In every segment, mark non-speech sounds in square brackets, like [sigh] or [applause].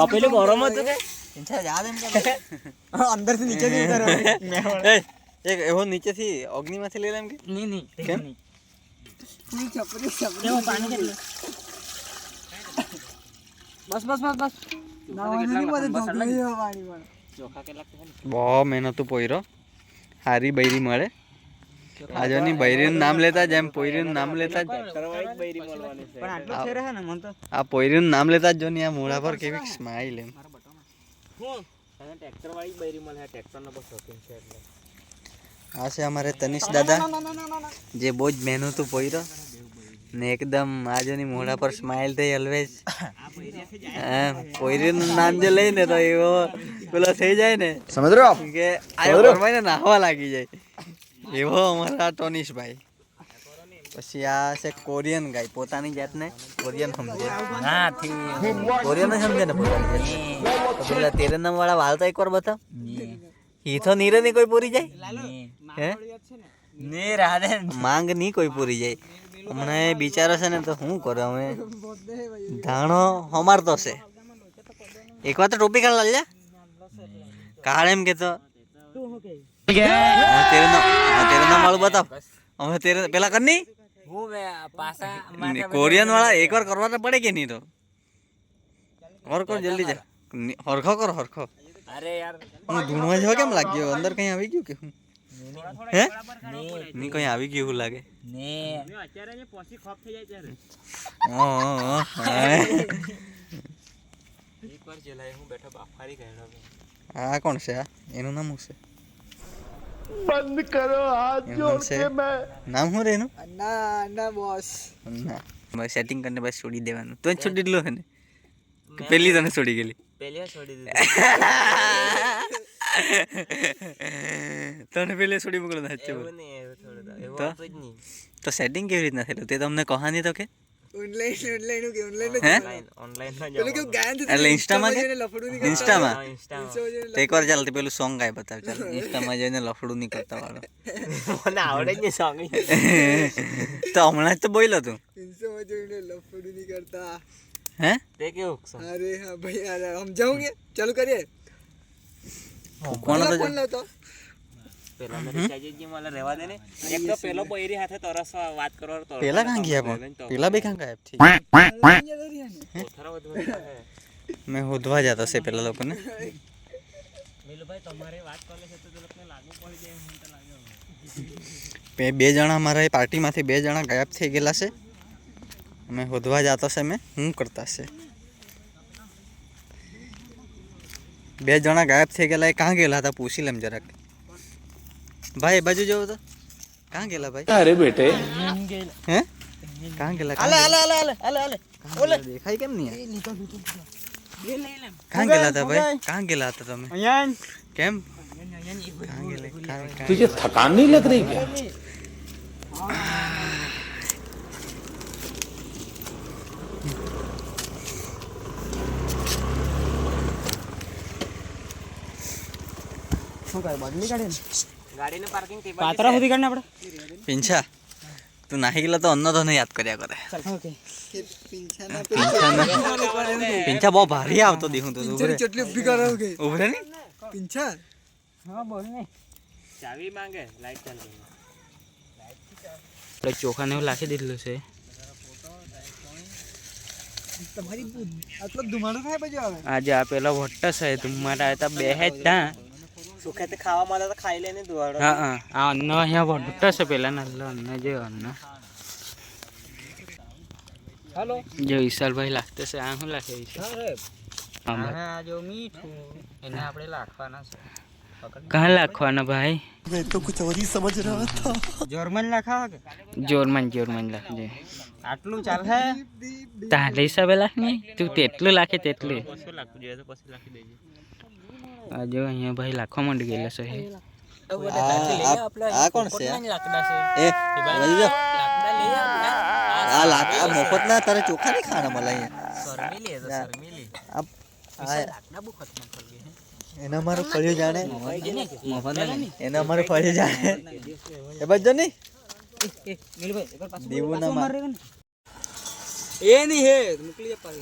કપેલું ગરમ હતું કે? અંદરથી નીચે થી નીચે એક એવો નીચેથી અગ્નિમાંથી લઈ લે એમ કે? નહીં નહીં કેમ? પાણી કેટલું? બસ બસ બસ બસ. બહુ મહેનતું પોયરો. હારી બૈરી મળે. આજોની બૈરીનું નામ લેતા જ એમ પોયરીનું નામ લેતા જ. પણ આટલું છે ને મન તો. આ પોયરીનું નામ લેતા જ જો ની આ મોઢા પર કેવી સ્માઈલ એમ. ટ્રેક્ટર વાળી બૈરી મળે ટ્રેક્ટર નો બસ શોખીન છે એટલે આ છે અમારે તનિષ દાદા. જે બહુ જ મહેનતું પોયરો ને એકદમ આજોની મોઢા પર સ્માઈલ થઈ ઓલવેઝ પોયરીનું નામ જે લઈને તો એવો પેલો થઈ જાય ને સમજ કે આ નાહવા લાગી જાય. એવો અમારા ટોનિશભાઈ. પછી આ છે કોરિયન ગાય પોતાની જાતને કોરિયન સમજે. ના થી કોરિયન સમજે ને પોતાની જાત પેલા તેરે નામ વાળા વાલ તો એકવાર બતાવ. હી તો નીરે ની કોઈ પૂરી જાય? હે? ને રાધે. માંગની કોઈ પૂરી જાય? હમણાં બિચારો છે ને તો શું કરે અમે ધાણો હમારતો છે. એકવાર તો ટોપી કાઢ લાલ કાળ એમ કેતો તેરે હા, વાળું બતાવ. અમે તેરે પેલા કર નહીં? હું પાસા કોરિયન વાળા એકવાર કરવા તો પડે કે નહીં તો? હર કર જલ્દી જા. હરખો કર હરખો. અરે યાર હું ધૂણવા જેવો કેમ લાગ્યો? અંદર કઈ આવી ગયું કે હું? હે? ને કઈ આવી ગયું લાગે. ને ઓ, ઓ, ઓ, હા. ઓ એકવાર જલાય હું બેઠો બાફારી ગયો આ કોણ છે આ? એનું નામ શું છે? બંધ કરો હાથ જોડ કે નામ શું રે એનું? ના ના બોસ. ના. બસ સેટિંગ કરીને બસ છોડી દેવાનું. તો છોડી દીધું હે ને? પેલી તને છોડી ગયેલી. પેલી છોડી દીધું. તને પેલે છોડી મોકલો ના છે એવું નહીં થોડું તો એવું તો? હતું જ નહીં. તો સેટિંગ કેવી રીતના થયેલું? તે તમને કહાની તો કે? ઓનલાઈન ઓનલાઈન કે ઓનલાઈન હે? ઓનલાઈનમાં પેલું કેવું ગાયન થતું એટલે ઇન્સ્ટામાં કે લફડું નહીં ઇન્સ્ટામાં એકવાર પેલું સોંગ ગાય બતાવ ચાલ. [laughs] ઇન્સ્ટામાં જઈને લફડું નહીં કરતા વાળો મને આવડે જ નહીં સોંગ [laughs] તો હમણાં જ તો બોલ્યો તું. ઇન્સ્ટામાં જોઈને લફડું નહીં કરતા. હે? તે કેવું અરે હા ભાઈ સમજાવું કે? ચાલુ કરીએ. કોણ હતો ફોન લાવતો પેલા તો રિચાર્જ જ મને રહેવા દે ને એક તો પેલો બૈરી હાથે તરસ વાત કરવા તરસ પેલા કાં ગયા પણ પેલા બે કાં ગાયબ થઈ પથ્થરો વધુ હે. મેં હોદવા જતો છે પેલા લોકોને નીલુભાઈ તમારે વાત કરે છે તો તે લોકોને લાગુ પડી જાય મને તો લાગે બે બે જણા મારા એ પાર્ટીમાંથી બે જણા ગાયબ થઈ ગયેલા છે અમે હોદવા જતો છે મેં શું કરતા છે બે જણા ગાયબ થઈ ગયેલા એ કાં ગયેલા હતા પૂછી લેમ જરાક ભાઈ એ બાજુ જવો તો કાં ગયેલા ભાઈ અરે બેટે હે કાં ગયેલા કાં હાલે ગયેલા? હાલે હાલે હાલે હાલે કાં ગયેલા? દેખાય કેમ નહીં આ? કાં ગયેલા હતા ભાઈ કાં ગયેલા હતા તમે કેમ કાં ગયેલા કાં- કાં- तुझे थकान नहीं लग रही क्या શું કરે બદલી કાઢે ગાડીનું પાર્કિંગ તે પાત્રા સુધી કાઢને આપણે પિંછા તું નાહી ગયેલા તો અન્ન તને યાદ કર્યા કરે ઓકે પિંછાના પિંછા પિંછા બહુ ભારી આવતો દેખું તો ઉભરે ચટલી ઊભી કરાવ કે ઉભરે ને પિંછા હા બોલ ને ચાવી માંગે લાઈટ ચાલુ કરી. આપણે ચોખાને એવું લાખી દીધેલું છે તમારી આટલો ધુમાડો થાય પછી આવે આજે આ પેલો વટ્ટ છે ધુમ્માટ આવે તો બે જ ત્યાં સુખે તે ખાવા મળે તો ખાઈ લે ને દુવાડો હા હા આ અન્ન અહીંયા વટ્ટ છે પેલા નલ્લો અન્ન જે અન્ન હાલો જે વિશાલભાઈ લાગતે છે આ શું લાગે વિશાલ હા ભાઈ. આ જો મીઠું એને આપણે લાખવાના છે કાં લાખવાના ભાઈ જર્મન લાખાવા કે જોરમાં ને જોરમાં જ લાખજે આટલું ચાલે તારે હિસાબે લાખ ને તું તેટલું લાખે તેટલું શું લાગતું જોઈએ તો પછી લાખી દેજે આ જો અહીંયા ભાઈ લાખવા માંડી ગયેલા છે. આ- કોણ છે? એ બાજુ જો. આ આ મફત ના તારે ચોખા નહીં ખાવાના મળે અહીંયા? એના મારું ફળિયું જાણે. એના મારું ફળિયું જાણે. એ બાજુ નહીં. દીવું ના માર એ નહીં હે મોકલી આપા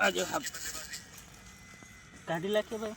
આજો કાઢી નાખીએ ભાઈ.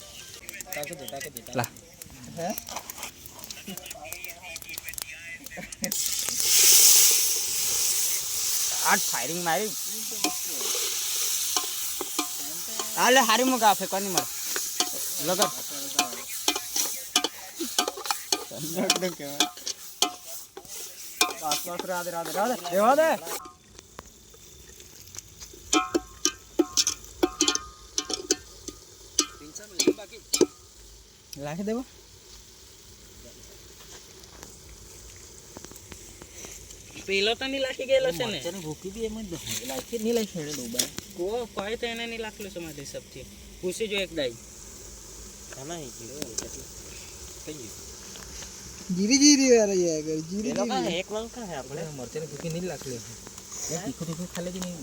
आठ फायरिंग मारी। आले हारी मुका आफे कोणी मर। लगा राधे राधे राधे। રાખી દેવો પેલો તો નહીં લાખી ગયેલો છે ને ભૂકી બી એમ જ લાખી નહીં લાખી હેડે ડૂબાય કો કોઈ તો એને નહીં લાખલો છે મારા હિસાબથી પૂછી જો એક દાઈ ખાના હી ગયો એટલે કઈ ગયું જીરી જીરી વાળા યાર જીરી એ જીરી લોકો એક લંકા હે આપણે મરચાની ભૂકી નહીં લાખલી તીખું તીખું ખાલી જ નહીં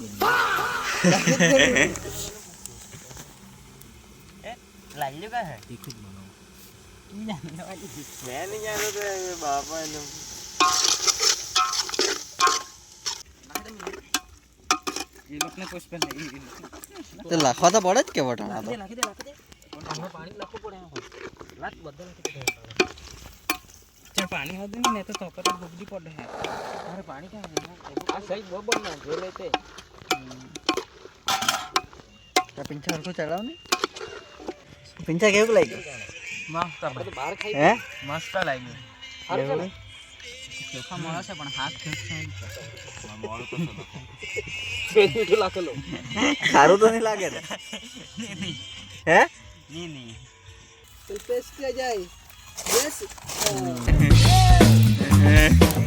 લાગ્યું કા હે તીખું तो तो लाखा क्या पड़े के चल पानी हो नहीं तो तो पर पड़े हैं अरे पानी क्या है सही वो बोल ना जो लेते क्या पिंचा हर को चलाओ नहीं पिंचा केव लाइक મસ્ત તો બહાર ખાઈ હે? મસ્ત લાગ્યું. ચોખા મળે છે પણ હાથ ખેંચશે સારું તો નહીં લાગે ને? હે? નહીં નહીં. પેસ્ટ જાય? યસ હે.